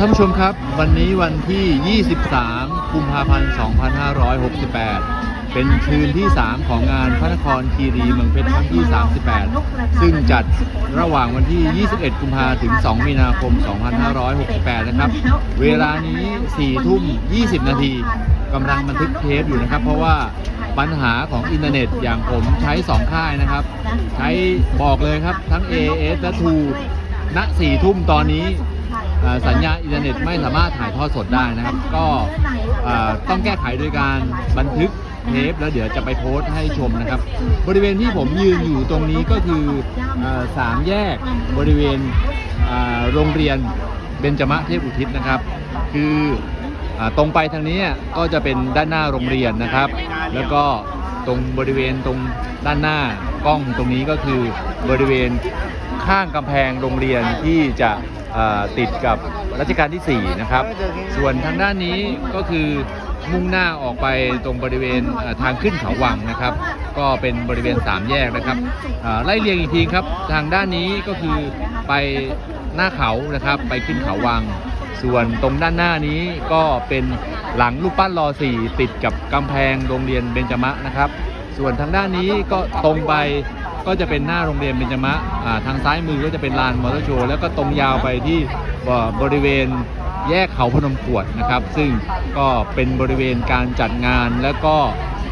ท่านผู้ชมครับ วันนี้วันที่ 23 กุมภาพันธ์ 2568 เป็นคืนที่ 3 ของงานพระนครคีรีเมืองเพชรครั้งที่ 38 ซึ่งจัดระหว่างวันที่ 21 กุมภาถึง 2 มีนาคม 2568 นะครับ เวลานี้ 4 ทุ่ม 20 นาทีกำลังบันทึกเทปอยู่นะครับ เพราะว่าปัญหาของอินเทอร์เน็ตอย่างผมใช้ 2 ค่ายนะครับ ใช้บอกเลยครับทั้ง AS และ True ณ4ทุ่มตอนนี้ สัญญาอินเทอร์เน็ตไม่สามารถถ่ายทอดสดได้นะครับ ก็ต้องแก้ไขโดยการบันทึกเทปแล้วเดี๋ยวจะไปโพสต์ให้ชมนะครับ บริเวณที่ผมยืนอยู่ตรงนี้ก็คือสามแยกบริเวณโรงเรียนเบญจมะเทพอุทิศนะครับ คืออตรงไปทางนี้ก็จะเป็นด้านหน้าโรงเรียนนะครับ แล้วก็ ตรงบริเวณตรงด้านหน้ากล้องตรงนี้ก็คือบริเวณข้างกำแพงโรงเรียนที่จะเอ่อติดกับรัชกาลที่ 4 นะครับ ส่วนทางด้านนี้ก็คือมุ่งหน้าออกไปตรงบริเวณเอ่อทางขึ้นเขาวังนะครับ ก็เป็นบริเวณ 3 แยกนะครับเอ่อไล่เรียงอีกทีครับ ทางด้านนี้ก็คือไปหน้าเขานะครับ ไปขึ้นเขาวัง ส่วนตรงด้านหน้านี้ก็เป็นหลังลูกปั้นรอสี่ติดกับกำแพงโรงเรียนเบญจมะนะครับ ส่วนทางด้านนี้ก็ตรงไปก็จะเป็นหน้าโรงเรียนเบญจมะทางซ้ายมือก็จะเป็นลานมอเตอร์โชว์แล้วก็ตรงยาวไปที่บริเวณแยกเขาพนมขวดนะครับ ซึ่งก็เป็นบริเวณการจัดงานแล้วก็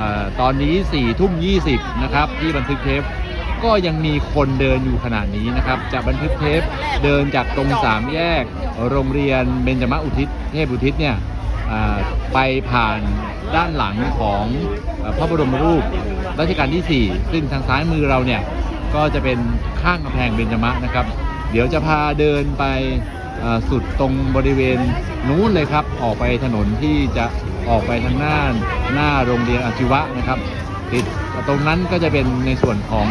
อตอนนี้4ี่ทุ่มยีนะครับที่บันทึกเทป ก็ยังมีคนเดินอยู่ขนาดนี้นะครับ จะบันทึกเทปเดินจากตรงสามแยก โรงเรียนเบญจมอุทิศเทพอุทิศเนี่ยไปผ่านด้านหลังของพระบรมรูปรัชกาลที่ 4 ซึ่งทางซ้ายมือเราเนี่ยก็จะเป็นข้างกำแพงเบญจมะนะครับ เดี๋ยวจะพาเดินไปสุดตรงบริเวณนู้นเลยครับ ออกไปถนนที่จะออกไปทางหน้าหน้าโรงเรียนอาชีวะนะครับติดตรงนั้นก็จะเป็นในส่วนของ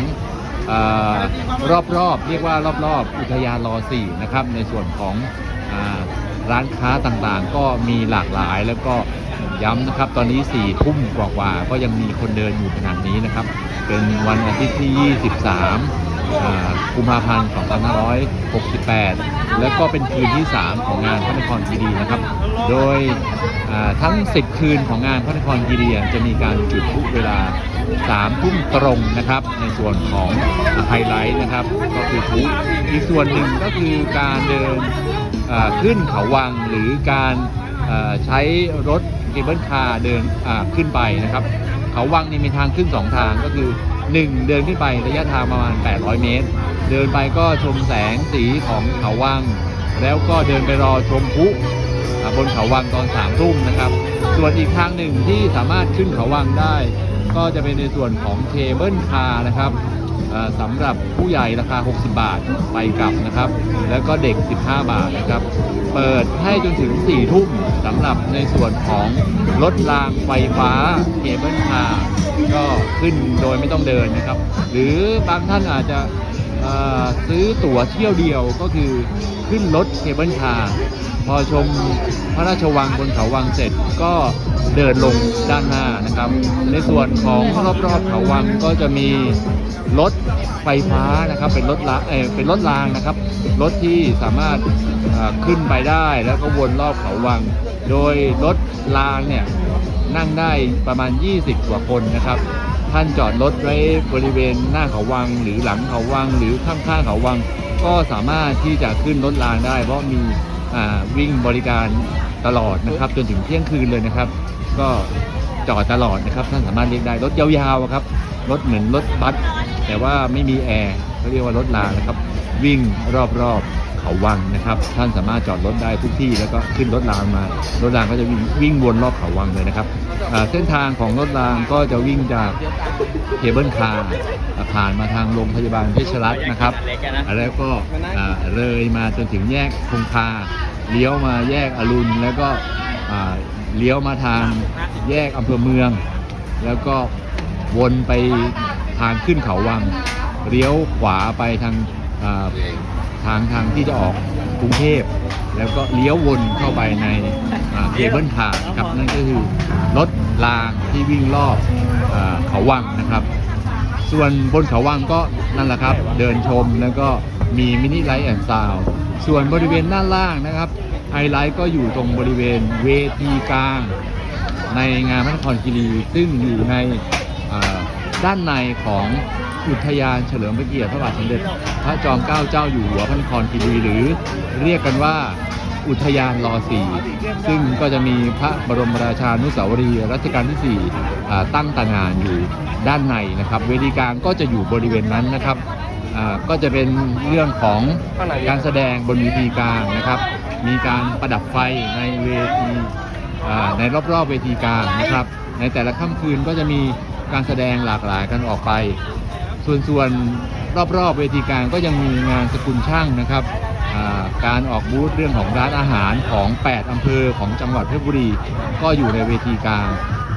รอบรอบเรียกว่ารอบรอบอุทยานรอสี่นะครับในส่วนของอร้านค้าต่างๆ ก็มีหลากหลายแล้วก็ย้ำนะครับ ตอนนี้4ี่ทุ่มกว่าๆก็ยังมีคนเดินอยู่ขนาดนี้นะครับ เป็นวันอาทิตย์ที่ 23อ่า กุมภาพันธ์2568 แล้วก็เป็นคืนที่ 3 ของงานพระนครคีรีนะครับ โดยทั้ง 10 คืนของงานพระนครคีรีจะมีการจุดพลุเวลา 3 ทุ่มตรงนะครับ ในส่วนของไฮไลท์นะครับ ก็คือพลุอีกส่วนหนึ่งก็คือการเดินขึ้นเขาวังหรือการใช้รถเคเบิลคาร์เดินขึ้นไปนะครับ เขาวังนี่มีทางขึ้น 2 ทางก็คือ 1 เดินขึ้นไประยะทางประมาณ 800 เมตร เดินไปก็ชมแสงสีของเขาวัง แล้วก็เดินไปรอชมพุบนเขาวังตอนสามทุ่มนะครับ ส่วนอีกทางหนึ่งที่สามารถขึ้นเขาวังได้ ก็จะเป็นในส่วนของเคเบิลคาร์นะครับ สำหรับผู้ใหญ่ราคา 60 บาทไปกลับนะครับ แล้วก็เด็ก 15 บาทนะครับ เปิดให้จนถึง 4 ทุ่มสำหรับในส่วนของรถรางไฟฟ้าเคเบิลคาร์ก็ขึ้นโดยไม่ต้องเดินนะครับ หรือบางท่านอาจจะ ซื้อตั๋วเที่ยวเดียวก็คือขึ้นรถเคเบิลคาร์พอชมพระราชวังบนเขาวังเสร็จก็เดินลงด้านหน้านะครับ ในส่วนของรอบๆเขาวังก็จะมีรถไฟฟ้านะครับเป็นรถละเออเป็นรถรางนะครับรถที่สามารถขึ้นไปได้แล้วก็วนรอบเขาวัง โดยรถรางเนี่ยนั่งได้ประมาณ 20 กว่าคนนะครับ ท่านจอดรถไว้บริเวณหน้าเขาวัง หรือหลังเขาวัง หรือข้างๆเขาวัง ก็สามารถที่จะขึ้นรถรางได้ เพราะมีวิ่งบริการตลอดนะครับ จนถึงเที่ยงคืนเลยนะครับ ก็จอดตลอดนะครับ ท่านสามารถเรียกได้รถยาวๆครับรถเหมือนรถบัสแต่ว่าไม่มีแอร์เขาเรียกว่ารถรางนะครับ วิ่งรอบๆ เขาวังนะครับ ท่านสามารถจอดรถได้ทุกที่แล้วก็ขึ้นรถรางมารถรางก็จะวิ่งวิ่งวนรอบเขาวังเลยนะครับเส้นทางของรถรางก็จะวิ่งจากเคเบิลคาร์ผ่านมาทางโรงพยาบาลเพชรรัตน์นะครับ แล้วก็เลยมาจนถึงแยกคงคาเลี้ยวมาแยกอรุณแล้วก็เลี้ยวมาทางแยกอำเภอเมือง แล้วก็วนไปทางขึ้นเขาวังเลี้ยวขวาไปทาง ทางทางที่จะออกกรุงเทพ แล้วก็เลี้ยววนเข้าไปในอ่าเคเบิลคาร์ครับนั่นก็คือรถรางที่วิ่งรอบเขาวังนะครับ ส่วนบนเขาวังก็นั่นแหละครับ เดินชมแล้วก็มีมินิไลท์แอนด์ซาวส่วนบริเวณด้านล่างนะครับไฮไลท์ก็อยู่ตรงบริเวณเวทีกลาง ในงานพระนครคีรีซึ่งอยู่ในด้านในของ อุทยานเฉลิมพระเกียรติพระบาทสมเด็จพระจอมเกล้าเจ้าอยู่หัวพระนครคีรีหรือเรียกกันว่าอุทยานรอสีซึ่งก็จะมีพระบรมราชานุสาวรีย์รัชกาลที่4อ่ตั้งตางานอยู่ด้านในนะครับ เวทีกลางก็จะอยู่บริเวณนั้นนะครับก็จะเป็นเรื่องของการแสดงบนเวทีกลางนะครับ มีการประดับไฟในเวทีในรอบๆเวทีกลางนะครับ ในแต่ละค่ำคืนก็จะมีการแสดงหลากหลายกันออกไป ส่วนส่วนรอบๆเวทีการก็ยังมีงานสกุลช่างนะครับการออกบูธเรื่องของร้านอาหารของ 8 อำเภอของจังหวัดเพชรบุรี ก็อยู่ในเวทีกลาง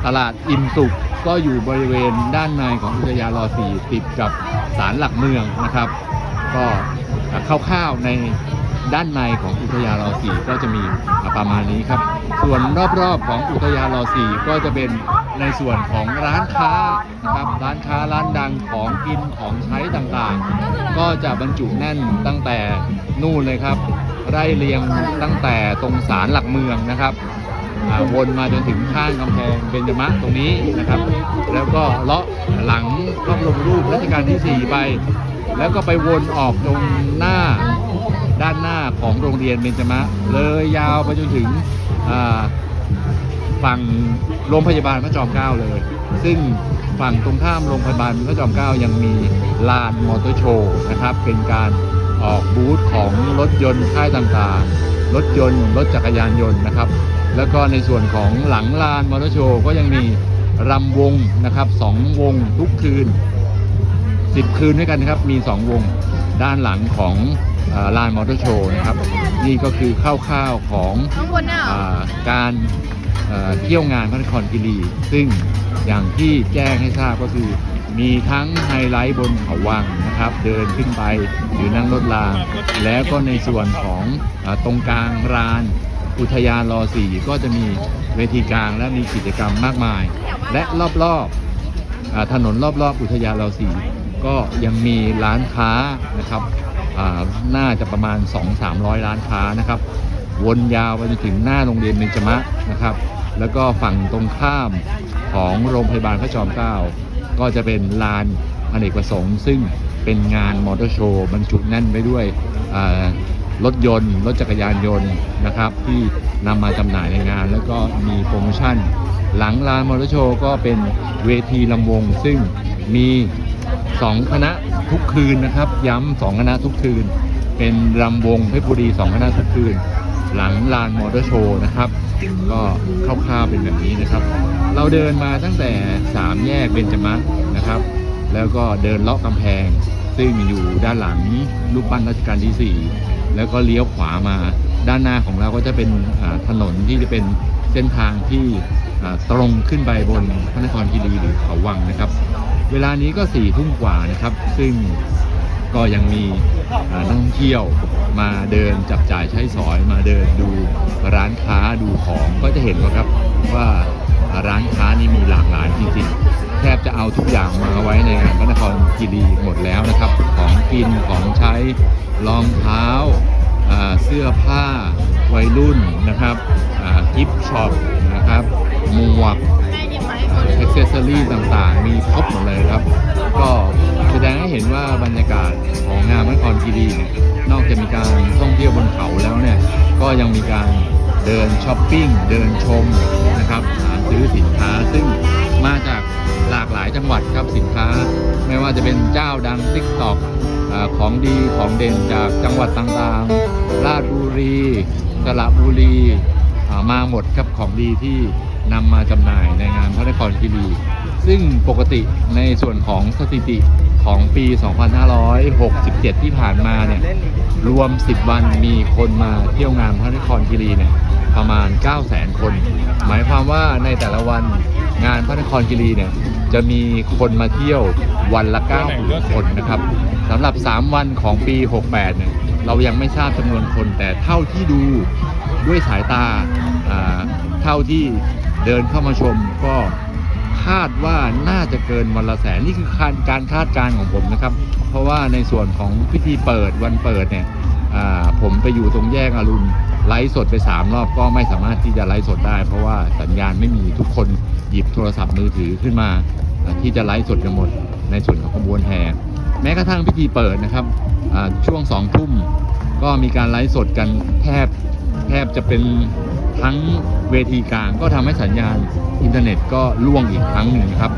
ตลาดอิ่มสุขก็อยู่บริเวณด้านในของอุทยานรอสีติดกับศาลหลักเมืองนะครับ ก็คร่าวๆใน ด้านในของอุทยานรอสีก็จะมีประมาณนี้ครับ ส่วนรอบๆของอุทยานรอสีก็จะเป็นในส่วนของร้านค้านะครับร้านค้าร้านดังของกินของใช้ต่างๆ ก็จะบรรจุแน่นตั้งแต่นู่นเลยครับ ไร่เรียงตั้งแต่ตรงศาลหลักเมืองนะครับวนมาจนถึงข้างกำแพงเบญจมะตรงนี้นะครับ แล้วก็เลาะหลังพระบรมรูปรัชกาลที่ 4 ไป แล้วก็ไปวนออกตรงหน้า ด้านหน้าของโรงเรียนเบญจมะ เลยยาวไปจนถึงฝั่งโรงพยาบาลพระจอมเกล้าเลย ซึ่งฝั่งตรงข้ามโรงพยาบาลพระจอมเกล้ายังมีลานมอเตอร์โชว์นะครับ เป็นการออกบูธของรถยนต์ค่ายต่างๆ รถยนต์รถจักรยานยนต์นะครับ แล้วก็ในส่วนของหลังลานมอเตอร์โชว์ก็ยังมีรำวงนะครับสองวงทุกคืน 10 คืนด้วยกันนะครับ มี 2 วงด้านหลังของ ลานมอเตอร์โชว์นะครับ นี่ก็คือคร่าวๆของข้างบนเนี่ยเหรออาการเอ่อเที่ยวงานพระนครคีรีซึ่งอย่างที่แจ้งให้ทราบก็คือ มีทั้งไฮไลท์บนเขาวังนะครับ เดินขึ้นไปหรือนั่งรถราง แล้วก็ในส่วนของอาตรงกลางราน อุทยานรอสี่ก็จะมีเวทีกลางและมีกิจกรรมมากมาย และรอบๆอาถนนรอบๆ อุทยานรอสี่ก็ยังมีร้านค้านะครับอ่า น่าจะประมาณ 2-300 ร้านค้านะครับ วนยาวไปจนถึงหน้าโรงเรียนเบญจมะนะครับ แล้วก็ฝั่งตรงข้ามของโรงพยาบาลพระจอมเกล้าก็จะเป็นลานอเนกประสงค์ ซึ่งเป็นงานมอเตอร์โชว์บรรจุแน่นไปด้วยอ่ารถยนต์ รถจักรยานยนต์นะครับ ที่นำมาจำหน่ายในงาน แล้วก็มีโปรโมชั่น หลังลานมอเตอร์โชว์ก็เป็นเวทีลำวง ซึ่งมีสองคณะ ทุกคืนนะครับ ย้ำสองคณะทุกคืน เป็นรำวงเพชรบุรีสองคณะทุกคืน หลังลานมอเตอร์โชว์นะครับ ก็คร่าวๆเป็นแบบนี้นะครับ เราเดินมาตั้งแต่สามแยกเบญจมะนะครับ แล้วก็เดินเลาะกำแพง ซึ่งอยู่ด้านหลังรูปปั้นรัชกาลที่ 4 แล้วก็เลี้ยวขวามาด้านหน้าของเราก็จะเป็นถนนที่จะเป็นเส้นทางที่ตรงขึ้นไปบนพระนครคีรีหรือเขาวังนะครับ เวลานี้ก็สี่ทุ่มกว่านะครับ ซึ่งก็ยังมีนักท่องเที่ยวมาเดินจับจ่ายใช้สอยมาเดินดูร้านค้าดูของก็จะเห็นว่าครับว่าร้านค้านี่มีหลากหลายจริงๆ แทบจะเอาทุกอย่างมาไว้ในงานพระนครคีรีหมดแล้วนะครับ ของกินของใช้รองเท้าเสื้อผ้าวัยรุ่นนะครับกิฟช็อปนะครับหมวก อ็อกเซสซอรี่ต่างๆ มีครบหมดเลยครับ ก็แสดงให้เห็นว่าบรรยากาศของงานพระนครคีรีเนี่ยนอกจากมีการท่องเที่ยวบนเขาแล้วเนี่ย ก็ยังมีการเดินช้อปปิ้ง เดินชมนะครับหาซื้อสินค้าซึ่งมาจากหลากหลายจังหวัดครับสินค้า ไม่ว่าจะเป็นเจ้าดังติ๊กตอกของดีของเด่นจากจังหวัดต่างๆ ราชบุรี สระบุรี มาหมดครับของดีที่ นำมาจำหน่ายในงานพระนครคีรีซึ่งปกติในส่วนของสถิติของปี 2567 ที่ผ่านมาเนี่ยรวม 10 วันมีคนมาเที่ยวงานพระนครคีรีเนี่ยประมาณ 900,000 คน หมายความว่าในแต่ละวันงานพระนครคีรีเนี่ยจะมีคนมาเที่ยววันละ9คนนะครับสำหรับ 3 วันของปี 68 เนี่ยเรายังไม่ทราบจำนวนคนแต่เท่าที่ดูด้วยสายตาเท่าที่ เดินเข้ามาชมก็คาดว่าน่าจะเกินวันละแสนนี่คือการการคาดการณ์ของผมนะครับ เพราะว่าในส่วนของพิธีเปิดวันเปิดเนี่ยผมไปอยู่ตรงแยกอรุณไลฟ์สดไปสามรอบก็ไม่สามารถที่จะไลฟ์สดได้ เพราะว่าสัญญาณไม่มีทุกคนหยิบโทรศัพท์มือถือขึ้นมา ที่จะไลฟ์สดกันหมดในส่วนของขบวนแห่แม้กระทั่งพิธีเปิดนะครับช่วงสองทุ่มก็มีการไลฟ์สดกันแทบแทบจะเป็นทั้ง เวทีกลางก็ทำให้สัญญาณอินเทอร์เน็ตก็ล่วงอีกครั้งหนึ่งครับ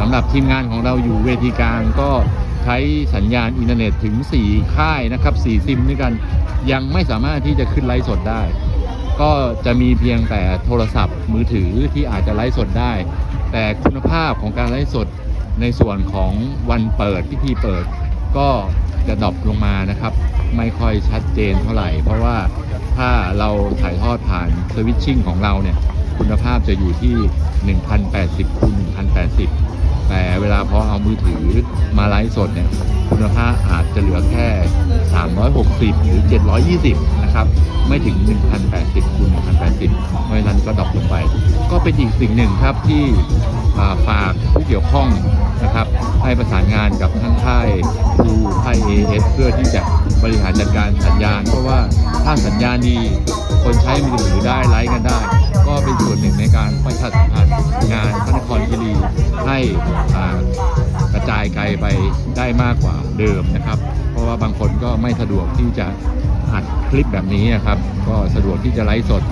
สำหรับทีมงานของเราอยู่เวทีกลางก็ใช้สัญญาณอินเทอร์เน็ตถึง 4 ค่ายนะครับ4ซิมด้วยกันยังไม่สามารถที่จะขึ้นไลฟ์สดได้ ก็จะมีเพียงแต่โทรศัพท์มือถือที่อาจจะไลฟ์สดได้ แต่คุณภาพของการไลฟ์สดในส่วนของวันเปิดพิธีเปิด ก็ จะดรอปลงมานะครับ ไม่ค่อยชัดเจนเท่าไหร่ เพราะว่าถ้าเราถ่ายทอดผ่านสวิตชิ่งของเราเนี่ยคุณภาพจะอยู่ที่ 1080คูณ1080 แต่เวลาพอเอามือถือมาไลฟ์สดเนี่ยคุณภาพอาจจะเหลือแค่ 360 หรือ 720 นะครับ ไม่ถึง 1080คูณ1080 เพราะฉะนั้นก็ดรอปลงไป ก็เป็นอีกสิ่งหนึ่งครับที่ ฝากผู้เกี่ยวข้องนะครับ ให้ประสานงานกับทั้งค่ายดูค่าย AS เพื่อที่จะบริหารจัดการสัญญาณ เพราะว่าถ้าสัญญาณดี คนใช้มือถือได้ไลฟ์กันได้ ก็เป็นส่วนหนึ่งในการประชาสัมพันธ์งานพระนครคีรีให้กระจายไกลไปได้มากกว่าเดิมนะครับ เพราะว่าบางคนก็ไม่สะดวกที่จะอัดคลิปแบบนี้นะครับ ก็สะดวกที่จะไลฟ์สด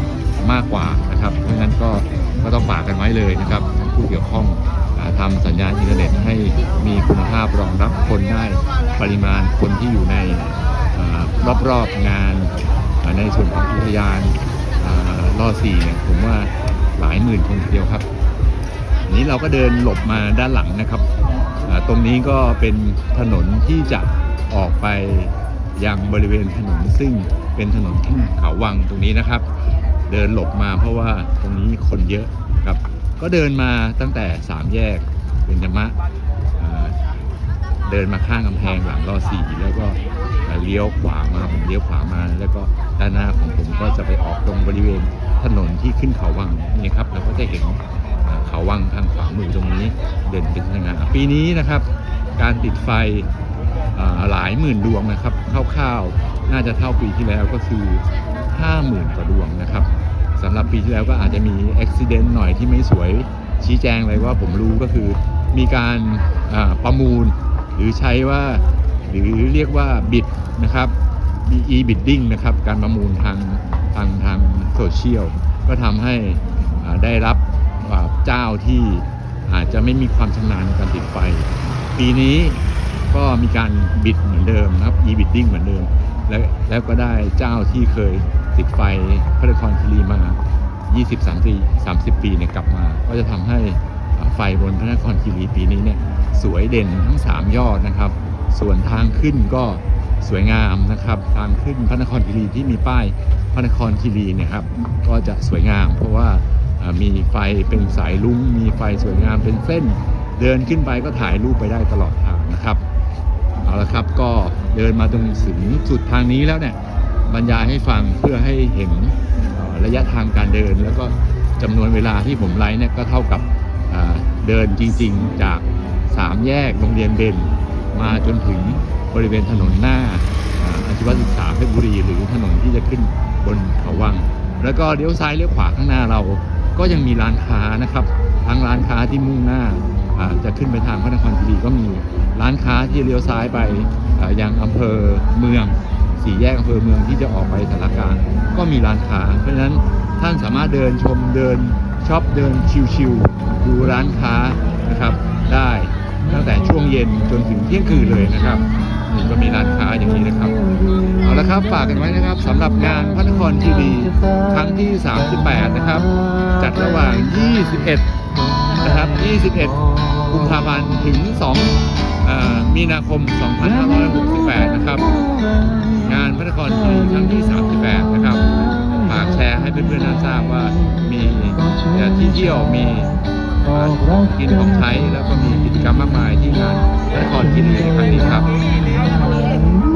มากกว่านะครับ เพราะฉะนั้นก็ก็ต้องฝากกันไว้เลยนะครับผู้เกี่ยวข้องอ่าทำสัญญาณอินเทอร์เน็ตให้มีคุณภาพรองรับคนได้ปริมาณคนที่อยู่ในอ่ารอบๆงานในส่วนของอุทยานล่อสี่เนี่ยผมว่าหลายหมื่นคนทีเดียวครับนนี้เราก็เดินหลบมาด้านหลังนะครับ ตรงนี้ก็เป็นถนนที่จะออกไปยังบริเวณถนนซึ่งเป็นถนนขึ้นเขาวังตรงนี้นะครับ เดินหลบมาเพราะว่าตรงนี้คนเยอะครับ ก็เดินมาตั้งแต่สามแยกเป็นธรรมะอ่าเดินมาข้างกำแพงหลังรอสี่แล้วก็เลี้ยวขวามาผมเลี้ยวขวามา แล้วก็ด้านหน้าของผมก็จะไปออกตรงบริเวณถนนที่ขึ้นเขาวังนี่ครับเราก็จะเห็นเขาวังทางขวามือตรงนี้เด่นเป็นสง่าปีนี้นะครับ การติดไฟหลายหมื่นดวงนะครับคร่าวๆน่าจะเท่าปีที่แล้วก็คือ 50,000กว่าดวงนะครับสำหรับปีที่แล้วก็อาจจะมีอุบิเหตุหน่อยที่ไม่สวยชี้แจงเลยว่าผมรู้ก็คือมีการประมูล หรือใช้ว่าหรือเรียกว่าบิดนะครับ e bidding นะครับการประมูลทางทางทางโซเชียลก็ทำให้ได้รับเจ้าที่อาจจะไม่มีความชำนาญการติดไฟ ปีนี้ก็มีการบิดเหมือนเดิมนะครับ e bidding เหมือนเดิม และแล้วก็ได้เจ้าที่เคย ติดไฟพระนครคีรีมา 20 30 30 ปีเนี่ยกลับมา ก็จะทำให้ไฟบนพระนครคีรีปีนี้เนี่ยสวยเด่นทั้ง 3 ยอดนะครับ ส่วนทางขึ้นก็สวยงามนะครับทางขึ้นพระนครคีรีที่มีป้ายพระนครคีรีเนี่ยครับก็จะสวยงาม เพราะว่ามีไฟเป็นสายลุ้งมีไฟสวยงามเป็นเส้น เดินขึ้นไปก็ถ่ายรูปไปได้ตลอดทางนะครับเอาละครับก็เดินมาตรงถึงสุดทางนี้แล้วเนี่ย บรรยายให้ฟังเพื่อให้เห็นระยะทางการเดิน แล้วก็จำนวนเวลาที่ผมไลฟ์เนี่ยก็เท่ากับเดินจริงๆ จากสามแยกโรงเรียนเบนมาจนถึงบริเวณถนนหน้าอาชีวศึกษาเพชรบุรี หรือถนนที่จะขึ้นบนเขาวัง แล้วก็เลี้ยวซ้ายเลี้ยวขวาข้างหน้าเรา ก็ยังมีร้านค้านะครับ ทั้งร้านค้าที่มุ่งหน้าจะขึ้นไปทางพระนครคีรีก็มีร้านค้าที่เลี้ยวซ้ายไปยังอำเภอเมือง สี่แยกอำเภอเมืองที่จะออกไปสารกลารก็มีร้านค้า เพราะฉะนั้นท่านสามารถเดินชมเดินช็อปเดินชิวๆดูร้านค้านะครับ ได้ตั้งแต่ช่วงเย็นจนถึงเที่ยงคืนเลยนะครับนี่ก็มีร้านค้าอย่างนี้นะครับ เอาละครับฝากกันไว้นะครับสำหรับงานพระนครคีรีครั้งที่ 38 นะครับ จัดระหว่าง 21 นะครับ 21 กุมภาพันธ์ถึง 2 มีนาคม 2568 นะครับ งานพระนครคีรีครั้งที่ 38 นะครับ ฝากแชร์ให้เพื่อนๆท่านทราบว่ามีที่เที่ยวมีของกินของใช้แล้วก็มีกิจกรรมมากมายที่งานพระนครคีรีในครั้งนี้ครับ